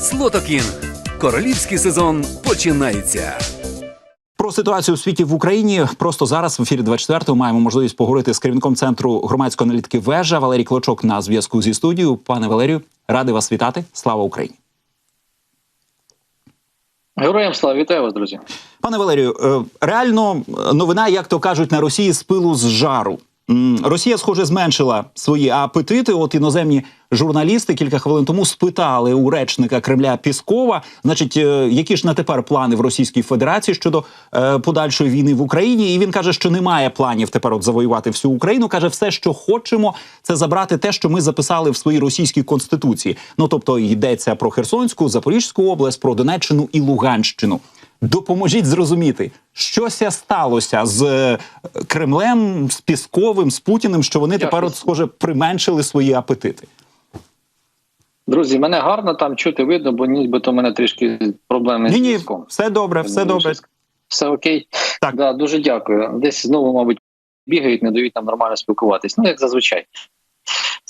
Слотокінг. Королівський сезон починається. Про ситуацію у світі в Україні просто зараз в ефірі 24 маємо можливість поговорити з керівником центру громадської аналітики вежа Валерій Клочок на зв'язку зі студією. Пане Валерію, радий вас вітати. Слава Україні. Героям слава вітаю вас, друзі. Пане Валерію, е, реально е, новина, як то кажуть, на Росії з пилу з жару. Росія, схоже, зменшила свої апетити. От іноземні журналісти кілька хвилин тому спитали у речника Кремля Піскова, значить, е, які ж на тепер плани в Російській Федерації щодо е, подальшої війни в Україні. І він каже, що немає планів тепер от завоювати всю Україну. каже, все, що хочемо, це забрати те, що ми записали в своїй російській конституції. Ну тобто йдеться про Херсонську, Запорізьку область, про Донеччину і Луганщину. Допоможіть зрозуміти, щося сталося з е, Кремлем, з Пісковим, з Путіним, що вони тепер, от, схоже, применшили свої апетити. Друзі, мене гарно там чути видно, бо нібито у мене трішки проблеми з Ні, ні, зв'язком. все добре, все добре. Все окей. Так. Да, дуже дякую. Десь знову, мабуть, бігають, не дають нам нормально спілкуватись. Ну, як зазвичай.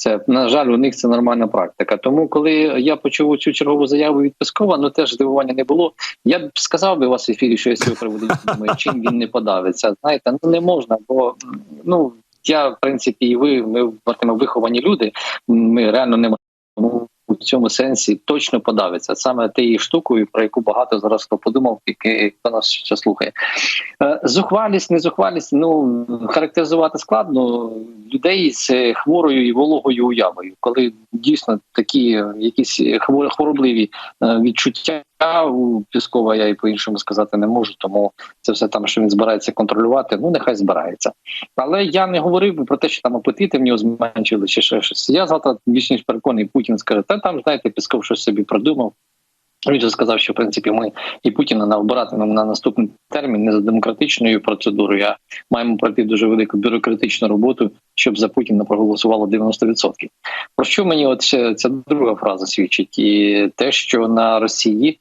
Це, на жаль, у них це нормальна практика. Тому, коли я почув цю чергову заяву від Пескова, ну теж здивування не було. Я б сказав би вас в ефірі, що я з цього приводу думаю, чим він не подавиться. Знаєте, ну не можна, бо ну я, в принципі, і ви, ми ми виховані люди. Ми реально не можемо у цьому сенсі точно подавиться саме тією штукою, про яку багато зараз хто подумав, тільки хто нас ще слухає. Е, Зухвалість, незухвалість, ну характеризувати складно людей з хворою і вологою уявою, коли дійсно такі якісь хвор- хворобливі е, відчуття у Піскова, я і по-іншому сказати не можу, тому це все там, що він збирається контролювати, ну нехай збирається. Але я не говорив про те, що там апетити в нього зменшили чи ще щось. Я завтра більш ніж переконаний, Путін скаже, та там, знаєте, Пісков щось собі придумав. Він же сказав, що в принципі ми і Путіна на обиратимемо на наступний термін не за демократичною процедурою, а маємо пройти дуже велику бюрократичну роботу, щоб за Путіна проголосувало 90%. Про що мені от ця друга фраза свідчить? І те, що на Росії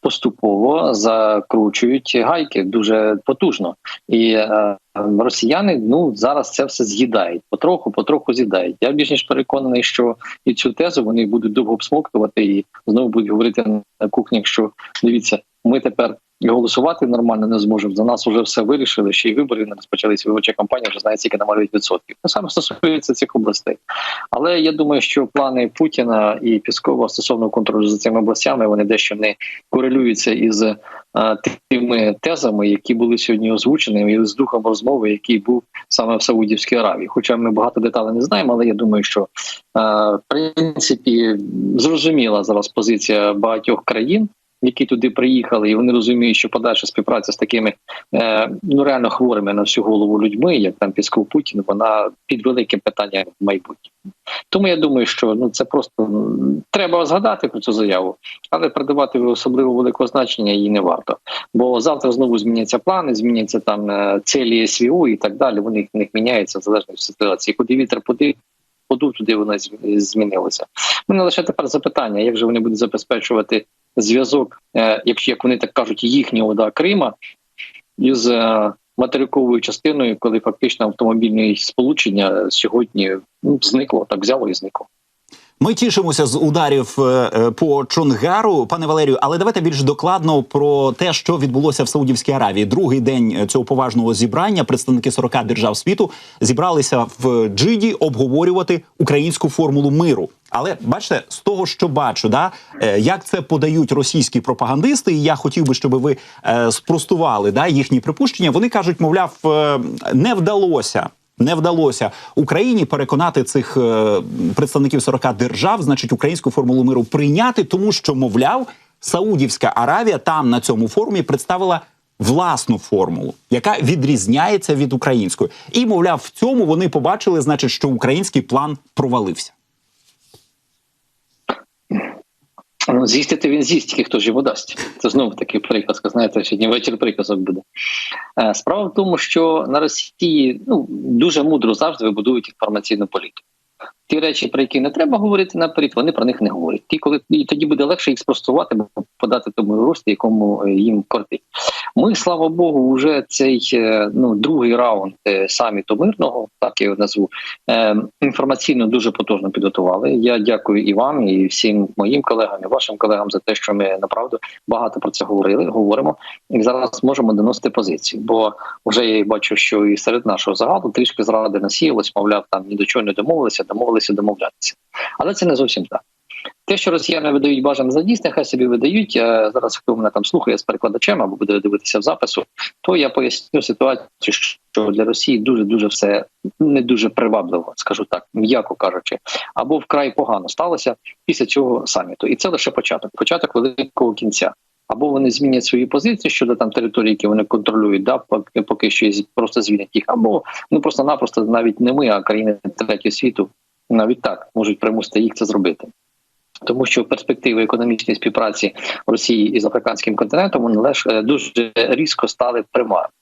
поступово закручують гайки дуже потужно, і е, росіяни ну зараз це все з'їдають потроху, потроху з'їдають. Я більш ніж переконаний, що і цю тезу вони будуть довго обсмоктувати і знову будуть говорити на кухнях, що дивіться, ми тепер і голосувати нормально не зможемо. За нас вже все вирішили. Ще й вибори не розпочалися. Виборча кампанія вже знає, скільки намалюють відсотків. Те саме стосується цих областей. Але я думаю, що плани Путіна і Піскова стосовно контролю за цими областями вони дещо не корелюються із тими тезами, які були сьогодні озвучені, і з духом розмови, який був саме в Саудівській Аравії. Хоча ми багато деталей не знаємо, але я думаю, що в принципі зрозуміла зараз позиція багатьох країн. Які туди приїхали, і вони розуміють, що подальша співпраця з такими е, ну реально хворими на всю голову людьми, як там Пісков Путін, вона під великим питанням в майбутньому. Тому я думаю, що ну це просто треба згадати про цю заяву, але придавати особливо великого значення їй не варто. Бо завтра знову зміняться плани, зміняться там е, цілі СВУ і так далі. Вони в них міняються в залежності ситуації. Куди вітер подив, подув, туди воно зм- змінилося. У Мене лише тепер запитання: як же вони будуть забезпечувати зв'язок, е, якщо як вони так кажуть, їхнього да Крима із е, материковою частиною, коли фактично автомобільне сполучення сьогодні ну, зникло, так взяло і зникло. Ми тішимося з ударів е, е, по Чонгару, пане Валерію, але давайте більш докладно про те, що відбулося в Саудівській Аравії. Другий день цього поважного зібрання. Представники 40 держав світу зібралися в Джиді обговорювати українську формулу миру. Але бачите, з того, що бачу, да е, як це подають російські пропагандисти, і я хотів би, щоб ви спростували да їхні припущення. Вони кажуть, мовляв, не вдалося не вдалося Україні переконати цих е, представників 40 держав, значить, українську формулу миру прийняти, тому що, мовляв, Саудівська Аравія там на цьому форумі представила власну формулу, яка відрізняється від української, і мовляв, в цьому вони побачили, значить, що український план провалився. Ну, з'їстити він з'їсть, тільки хто йому дасть. Це знову такий приказка. Знаєте, сьогодні вечір приказок буде. Е, Справа в тому, що на Росії ну дуже мудро завжди вибудують інформаційну політику. Ті речі, про які не треба говорити наперед, вони про них не говорять. Ті, коли і тоді буде легше їх спростувати, бо подати тому руслі, якому е, їм кортить. Ми, слава Богу, вже цей е, ну другий раунд е, саміту мирного, так я його назву, інформаційно дуже потужно підготували. Я дякую і вам, і всім моїм колегам, і вашим колегам за те, що ми направду багато про це говорили. Говоримо і зараз можемо доносити позиції. Бо вже я бачу, що і серед нашого загалу трішки зради насіялось, мовляв, там ні до чого не домовилися, домовилися домовлятися. Але це не зовсім так. Те, що росіяни видають бажано за дійсне, хай собі видають. Я зараз хто мене там слухає з перекладачем або буде дивитися в запису, то я поясню ситуацію, що для Росії дуже дуже все не дуже привабливо, скажу так, м'яко кажучи, або вкрай погано сталося після цього саміту, і це лише початок, початок великого кінця. Або вони змінять свої позиції щодо там території, які вони контролюють, да поки що просто звільнять їх, або ну просто-напросто навіть не ми, а країни третього світу навіть так можуть примусити їх це зробити. Тому що перспективи економічної співпраці Росії із африканським континентом вони лише дуже різко стали примарними.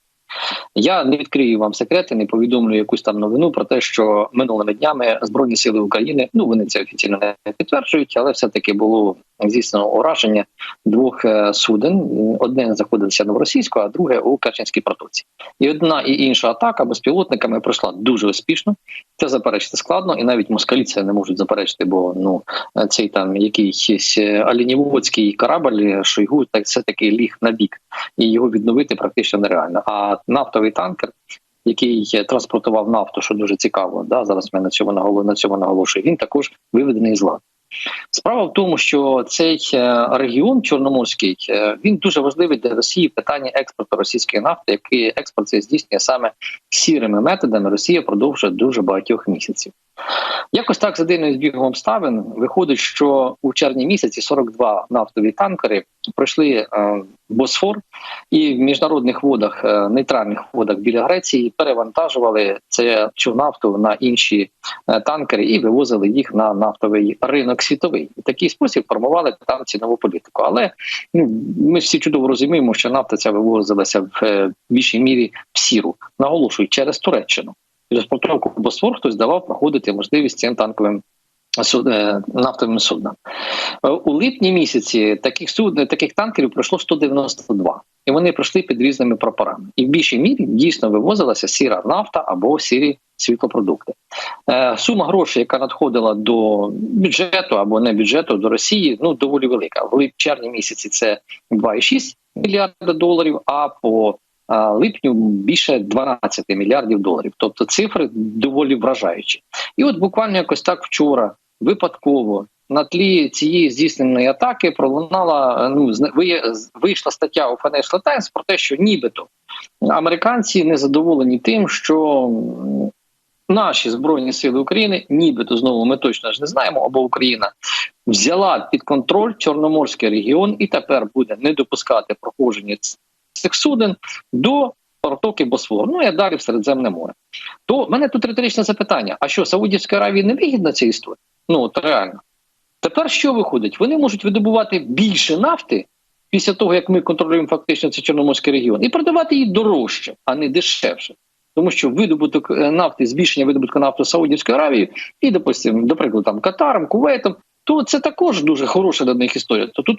Я не відкрию вам секрети, не повідомлю якусь там новину про те, що минулими днями збройні сили України ну вони це офіційно не підтверджують, але все таки було здійснено ураження двох е, суден. Одне знаходилося новоросійську, а друге у Керченській протоці. І одна і інша атака безпілотниками пройшла дуже успішно. Це заперечити складно, і навіть москалі це не можуть заперечити, бо ну цей там якийсь алініводський корабль Шойгу так все таки ліг на бік, і його відновити практично нереально. А нафтовий танкер. Який транспортував нафту, що дуже цікаво, да зараз ми на цьому наголо на цьому наголошую. Він також виведений з ладу. Справа в тому, що цей е, регіон Чорноморський е, він дуже важливий для Росії в питанні експорту російської нафти, який експорт це здійснює саме сірими методами. Росія продовжує дуже багатьох місяців. Якось так за дивним збігом обставин виходить, що у червні місяці 42 нафтові танкери пройшли е, Босфор і в міжнародних водах, нейтральних водах біля Греції перевантажували це цю нафту на інші танкери і вивозили їх на нафтовий ринок світовий. В такий спосіб формували там цінову політику. Але ну, ми всі чудово розуміємо, що нафта ця вивозилася в е, більшій мірі в сіру, наголошую через Туреччину. Через протоку Босфор хтось давав проходити можливість цим танковим е, нафтовим суднам. Е, У липні місяці таких суд, таких танкерів пройшло 192. І вони пройшли під різними прапорами. І в більшій мірі дійсно вивозилася сіра нафта або сірі світлопродукти. Е, сума грошей, яка надходила до бюджету або не бюджету до Росії, ну доволі велика. В червні місяці це 2,6 мільярда доларів, а по липню більше 12 мільярдів доларів. Тобто цифри доволі вражаючі. І от буквально якось так вчора випадково на тлі цієї здійсненої атаки пролунала ну зна- вийшла стаття у Financial Times про те, що нібито американці не задоволені тим, що наші збройні сили України, нібито знову ми точно ж не знаємо, або Україна взяла під контроль Чорноморський регіон і тепер буде не допускати проходження цих суден до протоки Босфор, ну і далі в Середземне море. То в мене тут риторичне запитання: а що Саудівській Аравії не вигідна ця історія? Ну от реально. Тепер що виходить? Вони можуть видобувати більше нафти після того, як ми контролюємо фактично цей Чорноморський регіон, і продавати її дорожче, а не дешевше. Тому що видобуток е, нафти, збільшення видобутку нафти Саудівської Аравії і, допустимо, до прикладу, там Катаром, Кувейтом, то це також дуже хороша для них історія. То тут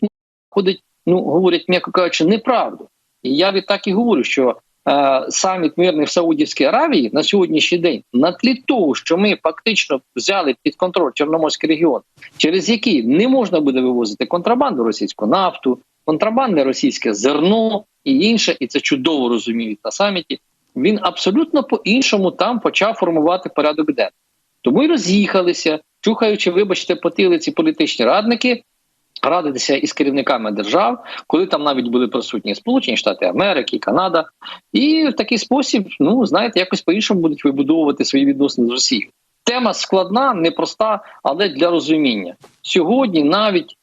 ходить, ну говорять, м'яко кажучи, неправду. І я відтак і говорю, що е, саміт мирний в Саудівській Аравії на сьогоднішній день на тлі того, що ми фактично взяли під контроль Чорноморський регіон, через який не можна буде вивозити контрабанду російську нафту, контрабандне російське зерно і інше, і це чудово розуміють на саміті. Він абсолютно по-іншому там почав формувати порядок денний. Тому й роз'їхалися, чухаючи, вибачте, потилиці політичні радники, радитися із керівниками держав, коли там навіть були присутні Сполучені Штати Америки, Канада, і в такий спосіб, ну знаєте, якось по-іншому будуть вибудовувати свої відносини з Росією. Тема складна, непроста, але для розуміння сьогодні навіть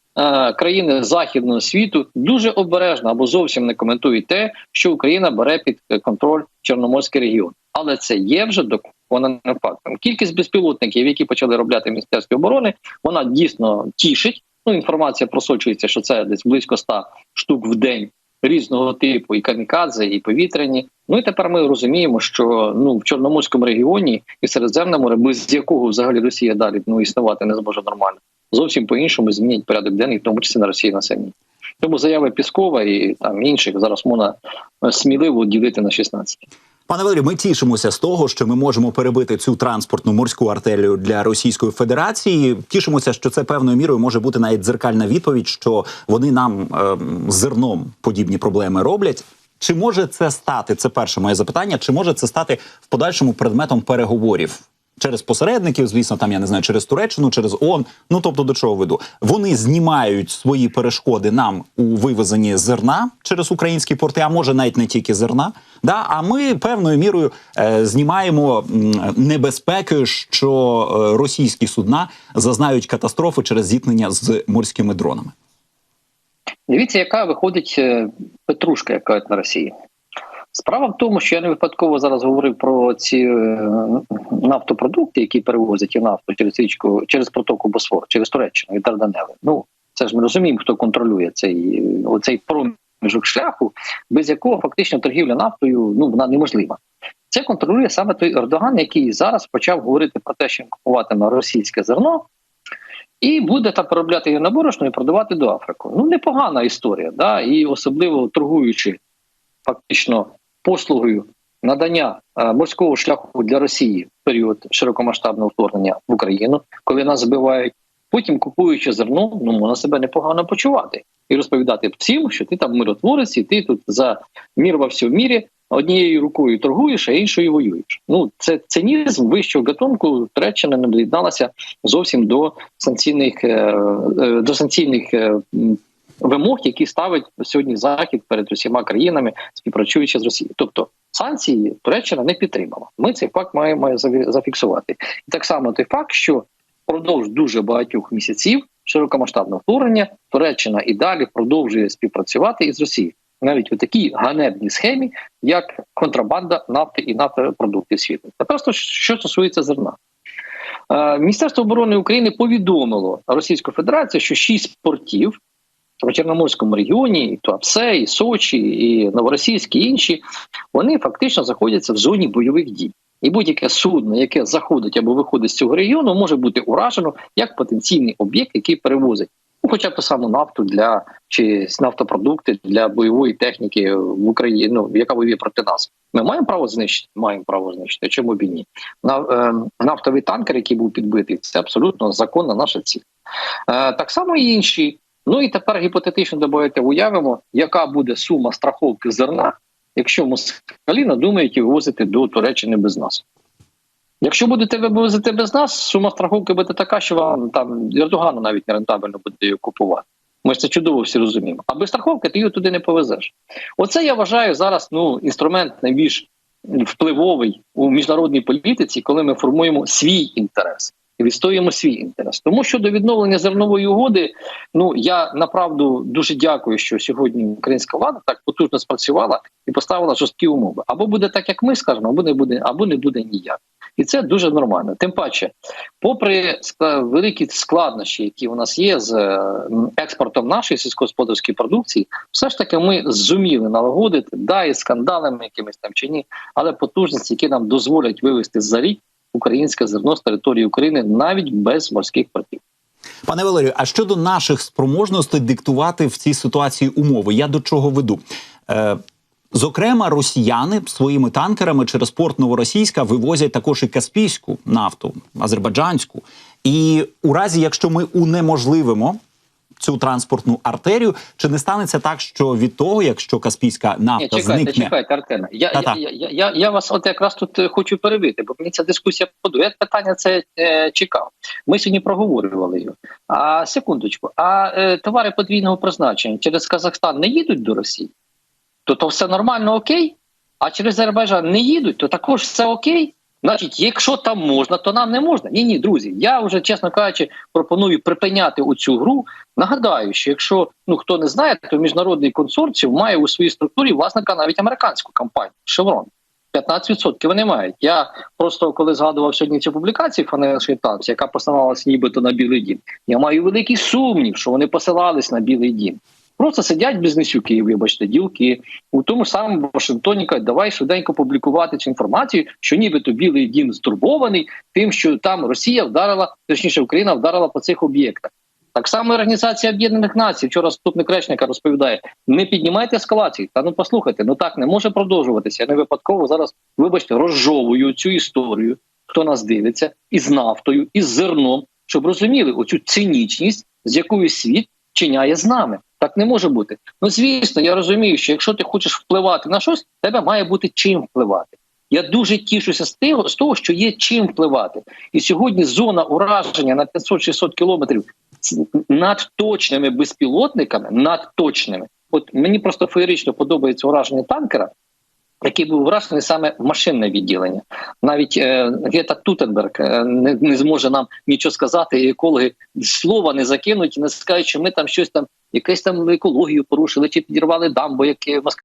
країни західного світу дуже обережно або зовсім не коментують те, що Україна бере під е, контроль Чорноморський регіон, але це є вже доконаним фактом. Кількість безпілотників, які почали робляти міністерські оборони, вона дійсно тішить. Ну, інформація просочується, що це десь близько 100 штук в день різного типу, і камікадзе, і повітряні. Ну і тепер ми розуміємо, що ну в Чорноморському регіоні і Середземне море, без якого взагалі Росія далі ну існувати не зможе нормально. Зовсім по іншому змінять порядок денний, в тому числі на Росії на самій. Тому заяви Піскова і там інших зараз можна е, сміливо ділити на 16. Пане Валерію, ми тішимося з того, що ми можемо перебити цю транспортну морську артелію для Російської Федерації. Тішимося, що це певною мірою може бути навіть дзеркальна відповідь, що вони нам ем, зерном подібні проблеми роблять. Чи може це стати? Це перше моє запитання. Чи може це стати в подальшому предметом переговорів? Через посередників, звісно, там я не знаю, через Туреччину, через ООН. Ну тобто до чого веду? Вони знімають свої перешкоди нам у вивезенні зерна через українські порти, а може навіть не тільки зерна. Да, а ми певною мірою е, знімаємо небезпеки, що е, російські судна зазнають катастрофи через зіткнення з морськими дронами. Дивіться, яка виходить е, петрушка, яка на Росії. Справа в тому, що я не випадково зараз говорив про ці е, нафтопродукти, які перевозять і нафту через річку, через протоку Босфор, через Туреччину і Дарданели. Ну це ж ми розуміємо, хто контролює цей оцей проміжок шляху, без якого фактично торгівля нафтою ну вона неможлива. Це контролює саме той Ердоган, який зараз почав говорити про те, що він купуватиме російське зерно. І буде там переробляти його на борошно і продавати до Африку. Ну непогана історія, да і особливо торгуючи фактично послугою надання е, морського шляху для Росії в період широкомасштабного вторгнення в Україну, коли нас збивають. Потім купуючи зерно, ну можна себе непогано почувати і розповідати всім, що ти там миротворець, і ти тут за мір во всьому мірі однією рукою торгуєш, а іншою воюєш. Ну це цинізм вищого гатунку. Туреччина не доєдналася зовсім до санкційних е, е, до санкційних вимог, які ставить сьогодні захід перед усіма країнами, співпрацюючи з Росією. Тобто санкції Туреччина не підтримала. Ми цей факт маємо зафіксувати. І так само той факт, що впродовж дуже багатьох місяців широкомасштабного вторгнення Туреччина і далі продовжує співпрацювати із Росією. Навіть у такій ганебній схемі, як контрабанда нафти і нафтопродуктів світу. Та просто що стосується зерна. Е, Міністерство оборони України повідомило Російську Федерацію, що шість портів в Чорноморському регіоні, і Туапсе, і Сочі, і Новоросійськ, і інші, вони фактично знаходяться в зоні бойових дій. І будь-яке судно, яке заходить або виходить з цього регіону, може бути уражено як потенційний об'єкт, який перевозить ну, хоча б ту саму нафту для чи нафтопродукти для бойової техніки в Україні, ну, яка воює проти нас. Ми маємо право знищити? Маємо право знищити. Чому б і ні? На, е, нафтовий танкер, який був підбитий, це абсолютно законна наша ціль. Е, так само і інші. Ну і тепер гіпотетично давайте уявимо, яка буде сума страховки зерна, якщо москалі надумають її вивозити до Туреччини без нас. Якщо будете вивозити без нас, сума страховки буде така, що вам там Ердогану навіть не рентабельно буде її купувати. Ми ж це чудово всі розуміємо. А без страховки ти її туди не повезеш. Оце я вважаю зараз ну, інструмент найбільш впливовий у міжнародній політиці, коли ми формуємо свій інтерес відстоюємо свій інтерес. Тому що до відновлення зернової угоди, ну я направду дуже дякую, що сьогодні українська влада так потужно спрацювала і поставила жорсткі умови. Або буде так, як ми скажемо, або не буде, або не буде ніяк. І це дуже нормально. Тим паче, попри великі складнощі, які у нас є з експортом нашої сільськогосподарської продукції, все ж таки ми зуміли налагодити, да, і скандалами якимись там чи ні, але потужності, які нам дозволять вивести за рік українське зерно з території України навіть без морських портів. Пане Валерію, а щодо наших спроможностей диктувати в цій ситуації умови, я до чого веду? Е, Зокрема, росіяни своїми танкерами через порт Новоросійська вивозять також і каспійську нафту, азербайджанську. І у разі, якщо ми унеможливимо цю транспортну артерію, чи не станеться так, що від того, якщо каспійська нафта Ні, чекайте, зникне, чекайте, Артема. Я, я, я, я, я вас от якраз тут е, хочу перебити, бо мені ця дискусія подобає. Я питання це е, чекав. Ми сьогодні проговорювали його. А секундочку, а е, товари подвійного призначення через Казахстан не їдуть до Росії? То то все нормально, окей? А через Азербайджан не їдуть, то також все окей. Значить, якщо там можна, то нам не можна. Ні, ні, друзі. Я вже, чесно кажучи, пропоную припиняти оцю гру. Нагадаю, що якщо ну хто не знає, то міжнародний консорціум має у своїй структурі власника навіть американську компанію Chevron. 15% вони мають. Я просто коли згадував сьогодні цю публікацію Financial Times, яка посилалася нібито на Білий Дім, я маю великий сумнів, що вони посилались на Білий Дім. Просто сидять близнецюки, вибачте, ділки у тому ж самому Вашингтоні кажуть, давай швиденько публікувати цю інформацію, що нібито Білий Дім здурбований тим, що там Росія вдарила, точніше Україна вдарила по цих об'єктах. Так само Організація Об'єднаних Націй. Вчора заступник речника розповідає: не піднімайте ескалації. Та ну послухайте, ну так не може продовжуватися. Я не випадково зараз, вибачте, розжовую цю історію, хто нас дивиться, із нафтою, із зерном, щоб розуміли оцю цинічність, з якою світ чиняє з нами. Так не може бути. Ну звісно, я розумію, що якщо ти хочеш впливати на щось, тебе має бути чим впливати. Я дуже тішуся з того, з того, що є чим впливати. І сьогодні зона ураження на 500-600 кілометрів над точними безпілотниками, над. От мені просто феєрично подобається ураження танкера, який був вражений саме машинне відділення. Навіть е, Гета Тутенберг е, не, не зможе нам нічого сказати, і екологи слова не закинуть, не скажуть, що ми там щось там, якесь там екологію порушили, чи підірвали дамбу, яке Москва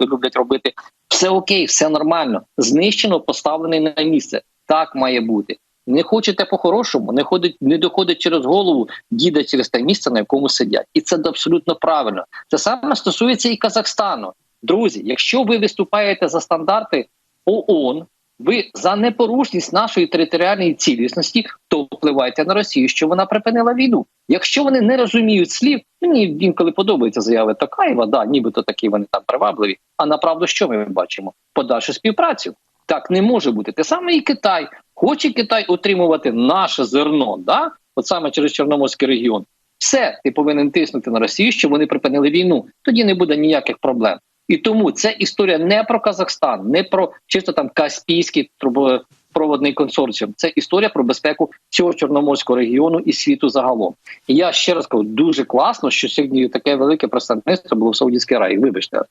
люблять робити. Все окей, все нормально. Знищено, поставлений на місце. Так має бути. Не хочете по-хорошому, не ходить, не доходить через голову діда через те місце, на якому сидять, і це абсолютно правильно. Це саме стосується і Казахстану. Друзі, якщо ви виступаєте за стандарти ООН, ви за непорушність нашої територіальної цілісності, то впливайте на Росію, що вона припинила війну. Якщо вони не розуміють слів, мені інколи подобаються заяви Токаєва, да, нібито такі вони там привабливі. А направду, що ми бачимо? Подальшу співпрацю. Так не може бути. Те саме і Китай. Хоче Китай отримувати наше зерно, да? от саме через Чорноморський регіон. Все, ти повинен тиснути на Росію, щоб вони припинили війну. Тоді не буде ніяких проблем. І тому ця історія не про Казахстан, не про чисто там Каспійський трубопроводний консорціум. Це історія про безпеку цього чорноморського регіону і світу загалом. І я ще раз кажу, дуже класно, що сьогодні таке велике представництво було в Саудівській Аравії. Вибачте,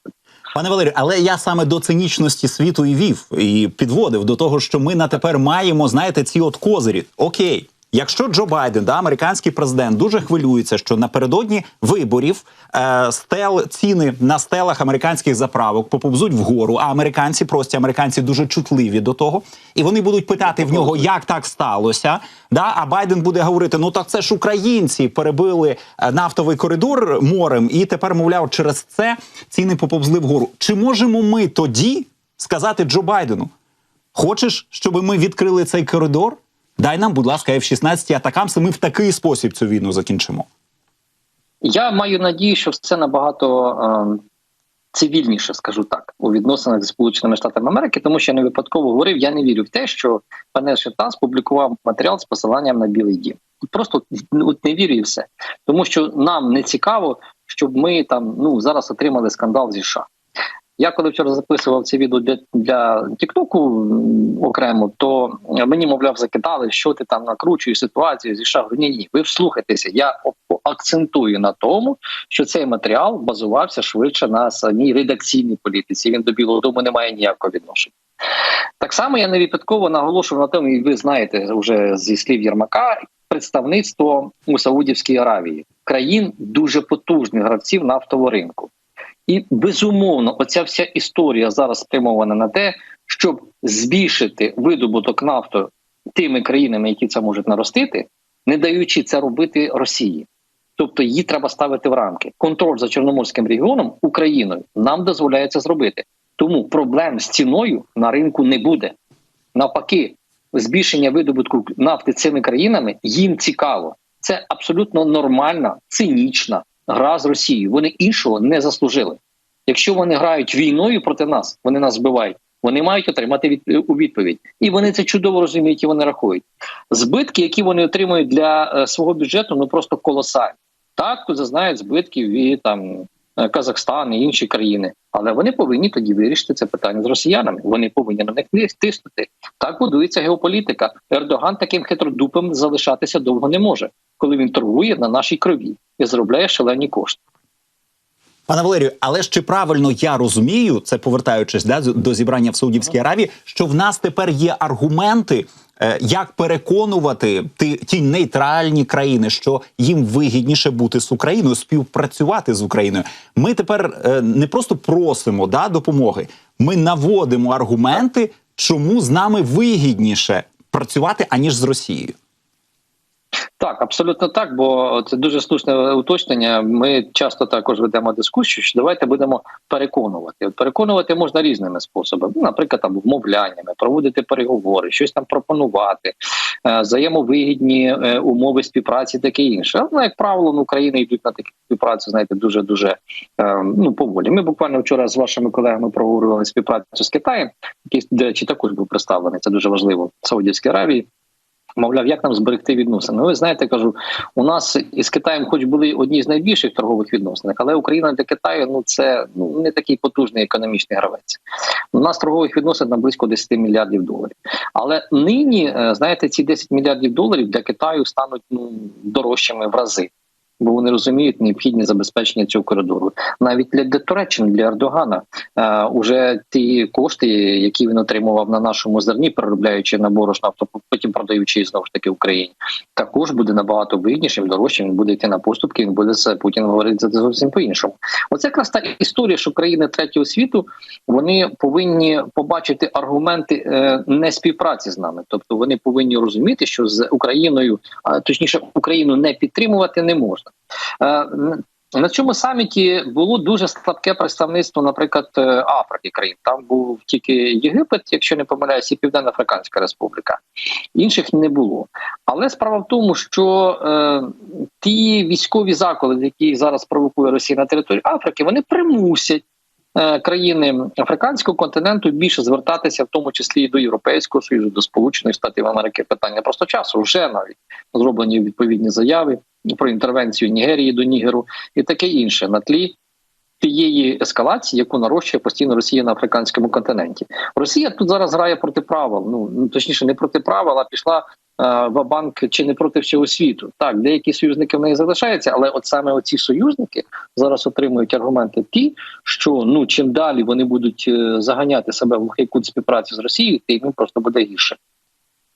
Пане Валерію, але я саме до цинічності світу і вів і підводив до того, що ми на тепер маємо, знаєте, ці от козирі. Окей. Якщо Джо Байден, да, американський президент, дуже хвилюється, що напередодні виборів е, стел ціни на стелах американських заправок поповзуть вгору, а американці прості американці дуже чутливі до того, і вони будуть питати в нього, як так сталося. Да, а Байден буде говорити: ну так це ж українці перебили е, нафтовий коридор морем, і тепер, мовляв, через це ціни поповзли вгору. Чи можемо ми тоді сказати Джо Байдену? Хочеш, щоб ми відкрили цей коридор? Дай нам, будь ласка, F-16 атакамс, і ми в такий спосіб цю війну закінчимо. Я маю надію, що все набагато е, цивільніше, скажу так, у відносинах з Сполученими Штатами Америки, тому що я не випадково говорив, я не вірю в те, що пане Шертас публікував матеріал з посиланням на Білий Дім. Просто от не вірю і все. Тому що нам не цікаво, щоб ми там ну зараз отримали скандал зі США. Я коли вчора записував це відео для для Тіктоку окремо, то мені мовляв закидали, що ти там накручуєш ситуацію зі США. Ні, ні, ви вслухайтеся. Я акцентую на тому, що цей матеріал базувався швидше на самій редакційній політиці. Він до Білого Дому не має ніякого відношення. Так само я не випадково наголошував на тому, і ви знаєте вже зі слів Єрмака. Представництво у Саудівській Аравії країн дуже потужних гравців нафтового ринку. І безумовно, оця вся історія зараз спрямована на те, щоб збільшити видобуток нафти тими країнами, які це можуть наростити, не даючи це робити Росії. Тобто її треба ставити в рамки. Контроль за Чорноморським регіоном Україною нам дозволяє це зробити. Тому проблем з ціною на ринку не буде. Навпаки, збільшення видобутку нафти цими країнами їм цікаво. Це абсолютно нормальна, цинічна гра з Росією. Вони іншого не заслужили. Якщо вони грають війною проти нас, вони нас вбивають. Вони мають отримати від у відповідь, і вони це чудово розуміють. і Вони рахують збитки, які вони отримують для е, свого бюджету, ну просто колосальні. Так зазнають збитків і там е, Казахстан і інші країни, але вони повинні тоді вирішити це питання з росіянами. Вони повинні на них тиснути. Так будується геополітика. Ердоган таким хитродупом залишатися довго не може, коли він торгує на нашій крові і заробляє шалені кошти. Пане Валерію, але ж чи правильно я розумію, це повертаючись да, до зібрання в Саудівській Аравії, що в нас тепер є аргументи, е, як переконувати ті, ті нейтральні країни, що їм вигідніше бути з Україною, співпрацювати з Україною. Ми тепер е, не просто просимо да, допомоги, ми наводимо аргументи, чому з нами вигідніше працювати аніж з Росією. Так, абсолютно так, бо це дуже слушне уточнення. Ми часто також ведемо дискусію, що давайте будемо переконувати. Переконувати можна різними способами, ну, наприклад, там вмовляннями, проводити переговори, щось там пропонувати, е, взаємовигідні е, умови співпраці, таке інше. Але, ну, як правило, ну, України йдуть на такі співпраці, знаєте, дуже дуже е, ну поволі. Ми буквально вчора з вашими колегами проговорювали співпрацю з Китаєм, який, до речі, також був представлений. Це дуже важливо в Саудівській Аравії. Мовляв, як нам зберегти відносини? Ну, ви знаєте, кажу, у нас із Китаєм, хоч були одні з найбільших торгових відносин, але Україна для Китаю ну це ну не такий потужний економічний гравець. У нас торгових відносин на близько 10 мільярдів доларів. Але нині, е, знаєте, ці 10 мільярдів доларів для Китаю стануть ну дорожчими в рази. Бо вони розуміють необхідні забезпечення цього коридору. Навіть для, для Туреччини, для Ердогана, е, уже ті кошти, які він отримував на нашому зерні, переробляючи на борошно, то потім продаючи знову ж таки Україні, також буде набагато вигіднішим, дорожчим. Він буде йти на поступки. Він буде це Путін говорити за зовсім по іншому. Оце якраз та історія, що країни третього світу вони повинні побачити аргументи е, не співпраці з нами, тобто вони повинні розуміти, що з Україною, а точніше, Україну не підтримувати не можна. Е, на цьому саміті було дуже слабке представництво, наприклад, е, Африки країн. Там був тільки Єгипет, якщо не помиляюсь, і Південна Африканська Республіка. Інших не було. Але справа в тому, що е, ті військові заклади, які зараз провокує Росія на території Африки, вони примусять. е, Країни африканського континенту більше звертатися, в тому числі і до Європейського союзу, до Сполучених Штатів Америки. Питання просто часу вже навіть зроблені відповідні заяви про інтервенцію Нігерії до Нігеру і таке інше на тлі тієї ескалації, яку нарощує постійно Росія на африканському континенті. Росія тут зараз грає проти правил. Ну ну, точніше, не проти правил, а пішла е, в банк чи не проти всього світу. Так, деякі союзники в неї залишаються, але от саме оці союзники зараз отримують аргументи ті, що ну чим далі вони будуть е, заганяти себе в глухий кут співпраці з Росією, тим їм просто буде гірше.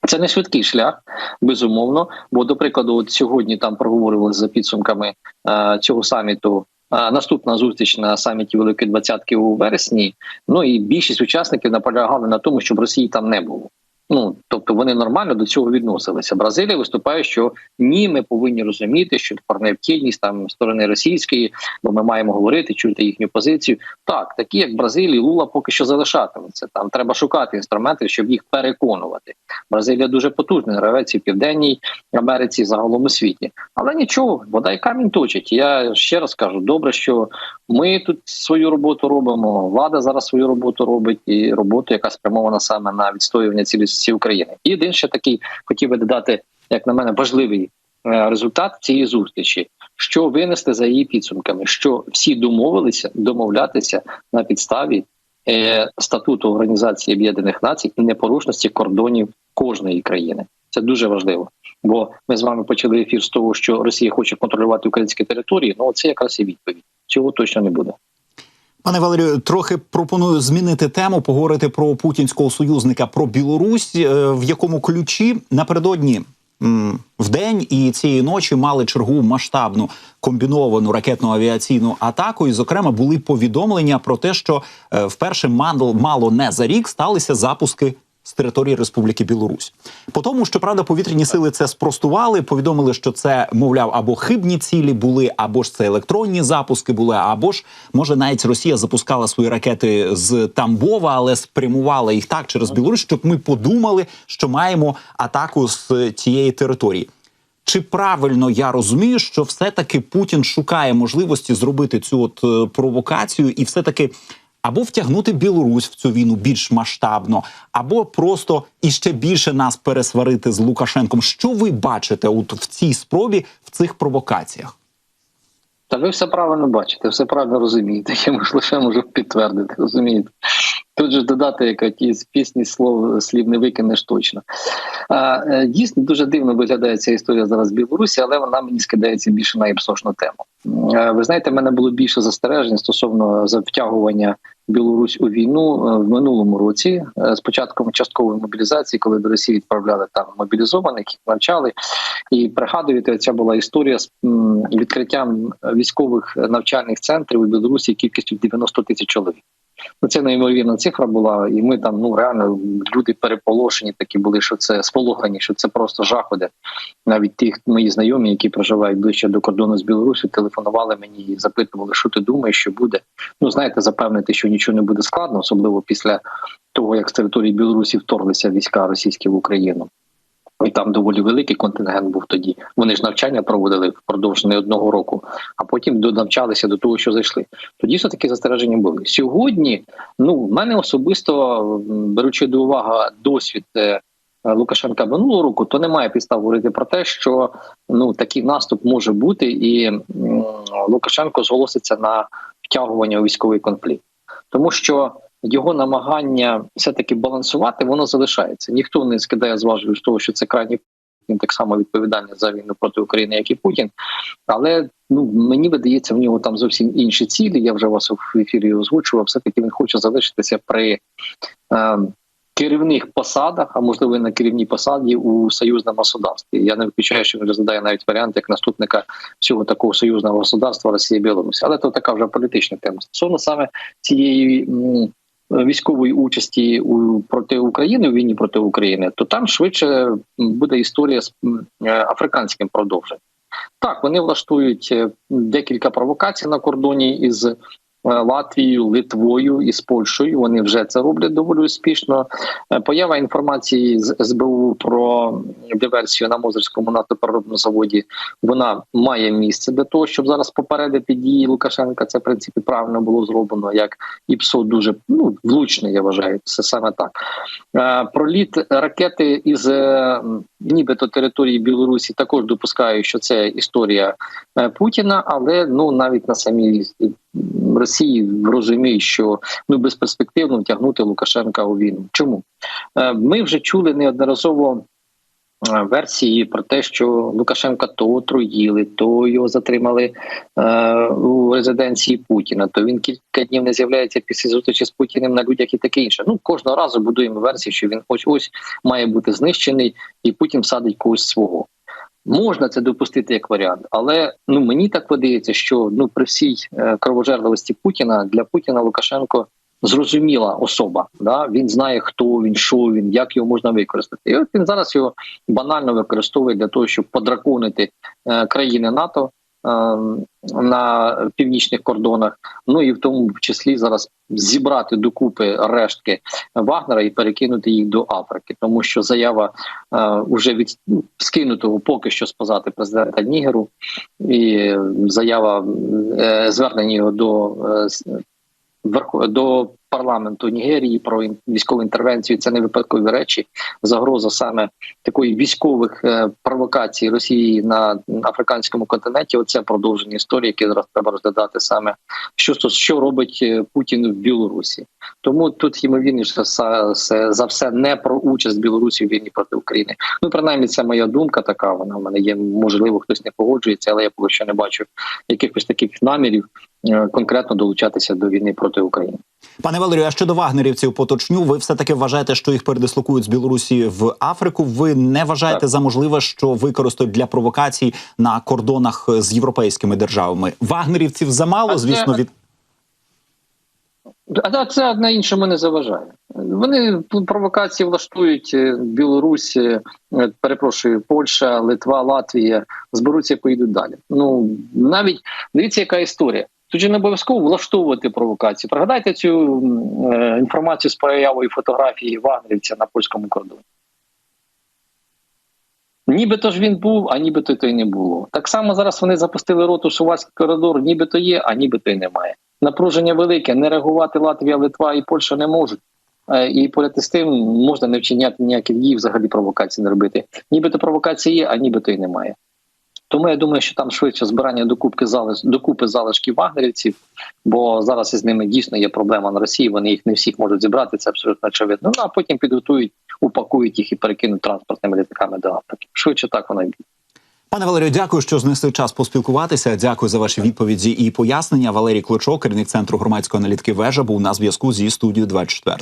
Це не швидкий шлях, безумовно. Бо, до прикладу, от сьогодні там проговорювали за підсумками е, цього саміту. е, Наступна зустріч на саміті Великої Двадцятки у вересні. Ну і більшість учасників наполягали на тому, щоб Росії там не було. Ну тобто вони нормально до цього відносилися. Бразилія виступає, що ні, ми повинні розуміти, що про необхідність там сторони російської, бо ми маємо говорити, чути їхню позицію. Так, такі як Бразилія, Лула поки що залишатимуться. Там треба шукати інструменти, щоб їх переконувати. Бразилія дуже потужний гравець і в південній Америці, і загалом у світі. Але нічого, вода й камінь точить. Я ще раз кажу, добре, що ми тут свою роботу робимо. Влада зараз свою роботу робить, і роботу, яка спрямована саме на відстоювання цілісності України. І один ще такий хотів би додати, як на мене, важливий е, результат цієї зустрічі. Що винести за її підсумками? Що всі домовилися домовлятися на підставі е, статуту Організації Об'єднаних Націй і непорушності кордонів кожної країни. Це дуже важливо. Бо ми з вами почали ефір з того, що Росія хоче контролювати українські території. Ну це якраз і відповідь. Цього точно не буде. Пане Валерію, трохи пропоную змінити тему, поговорити про путінського союзника про Білорусь, е, в якому ключі напередодні в день і цієї ночі мали чергу масштабну комбіновану ракетну авіаційну атаку. І, зокрема, були повідомлення про те, що е, вперше мало не за рік сталися запуски. З території Республіки Білорусь по тому, що правда, повітряні сили це спростували. Повідомили, що це мовляв або хибні цілі були, або ж це електронні запуски були, або ж може навіть Росія запускала свої ракети з Тамбова, але спрямувала їх так через Білорусь, щоб ми подумали, що маємо атаку з цієї території. Чи правильно я розумію, що все-таки Путін шукає можливості зробити цю от е, провокацію і все-таки або втягнути Білорусь в цю війну більш масштабно, або просто іще більше нас пересварити з Лукашенком? Що ви бачите от в цій спробі в цих провокаціях? Та ви все правильно бачите, все правильно розумієте. Я лише можу підтвердити, розумієте. Тут же додати, як ті з пісні слов слів не викинеш точно. А, е, Дійсно дуже дивно виглядає ця історія зараз в Білорусі, але вона мені скидається більше на іпсошну тему. Е, Ви знаєте, в мене було більше застережень стосовно за втягування Білорусь у війну е, в минулому році з початком часткової мобілізації, коли до Росії відправляли там мобілізованих, їх навчали. І пригадуєте, ця була історія з відкриттям військових навчальних центрів у Білорусі кількістю 90 тисяч чоловік. Ну це неймовірна цифра була, і ми там ну реально люди переполошені такі були, що це сполохані, що це просто жах. Навіть ті мої знайомі, які проживають ближче до кордону з Білорусі, телефонували мені і запитували, що ти думаєш, що буде. Ну знаєте, запевнити, що нічого не буде складно, особливо після того, як з території Білорусі вторглися війська російські в Україну. Там доволі великий контингент був тоді. Вони ж навчання проводили впродовж не одного року, а потім донавчалися до того, що зайшли. Тоді все таки застереження були. Сьогодні, ну в мене особисто беручи до уваги досвід е, Лукашенка минулого року, то немає підстав говорити про те, що ну такий наступ може бути, і Лукашенко зголоситься на втягування у військовий конфлікт, тому що його намагання все таки балансувати, воно залишається. Ніхто не скидає зважую з того, що це крайній він так само відповідальний за війну проти України, як і Путін. Але ну мені видається, в нього там зовсім інші цілі. Я вже вас в ефірі озвучував. Все таки він хоче залишитися при е, керівних посадах, а можливо і на керівній посаді у союзному государстві. Я не виключаю, що він розглядає навіть варіант як наступника всього такого союзного государства Росія Білорусі. Але це така вже політична тема. Стосовно саме цієї. м, Військової участі у проти України у війні проти України, то там швидше буде історія з е, африканським продовженням. Так, вони влаштують е, декілька провокацій на кордоні із Латвією, Литвою і з Польщею. Вони вже це роблять доволі успішно. Е, Поява інформації з СБУ про диверсію на Мозерському нафтопереробному заводі вона має місце для того, щоб зараз попередити дії Лукашенка. Це в принципі правильно було зроблено. Як ІПСО дуже ну влучний, я вважаю. Це саме так. Е, Проліт ракети із е, нібито території Білорусі також допускаю, що це історія е, Путіна, але ну навіть на самій Росії розуміють, що ну безперспективно втягнути Лукашенка у війну. Чому Е, ми вже чули неодноразово е, версії про те, що Лукашенка то отруїли, то його затримали е, у резиденції Путіна. То він кілька днів не з'являється після зустрічі з Путіним на людях і таке інше. Ну кожного разу будуємо версію, що він ось ось має бути знищений, і Путін садить когось свого. Можна це допустити як варіант, але ну мені так видається, що ну при всій е, кровожерливості Путіна для Путіна Лукашенко зрозуміла особа. Да? Він знає, хто він, що він, як його можна використати. І от він зараз його банально використовує для того, щоб подраконити е, країни НАТО. е, На північних кордонах, ну і в тому числі зараз зібрати докупи рештки Вагнера і перекинути їх до Африки, тому що заява е, уже від ну, скинутого поки що спозати президента Нігеру, і заява е, звернення його до е, до парламенту Нігерії про військову інтервенцію. Це не випадкові речі. Загроза саме такої військових е, провокацій Росії на африканському континенті. Оце продовження історії, яке зараз треба розглядати саме що що робить е, Путін в Білорусі. Тому тут ймовірніше за, все- не про участь Білорусі в війні проти України. Ну принаймні, це моя думка така. Вона в мене є. Можливо, хтось не погоджується, але я поки що не бачу якихось таких намірів конкретно долучатися до війни проти України. Пане Валерію, а щодо вагнерівців поточню, ви все таки вважаєте, що їх передислокують з Білорусі в Африку. Ви не вважаєте Так. за можливе, що використають для провокацій на кордонах з європейськими державами? Вагнерівців замало, А це- звісно, від А це одне іншому не заважає. Вони провокації влаштують е, Білорусь, е, перепрошую, Польща, Литва, Латвія зберуться і поїдуть далі. Ну навіть дивіться, яка історія. Тут же не обов'язково влаштовувати провокації. Пригадайте цю е, інформацію з появою фотографії вагнерівця на польському кордоні. Нібито ж він був, а нібито то й не було. Так само зараз вони запустили роту Сувальський коридор, нібито є, а нібито й немає. Напруження велике, не реагувати Латвія, Литва і Польща не можуть. Е, І поряд із тим можна не вчиняти ніяких дій, взагалі провокацій не робити. Нібито провокації є, а нібито й немає. Тому я думаю, що там швидше збирання докупки залиш, докупи залишків вагнерівців, бо зараз із ними дійсно є проблема на Росії. Вони їх не всіх можуть зібрати, це абсолютно очевидно. Ну а потім підготують, упакують їх і перекинуть транспортними літаками до Африки. Швидше так воно й пане Валерію, дякую, що знесли час поспілкуватися. Дякую за ваші відповіді і пояснення. Валерій Клочок, керівник центру громадської аналітики вежа, був на зв'язку зі студією 24.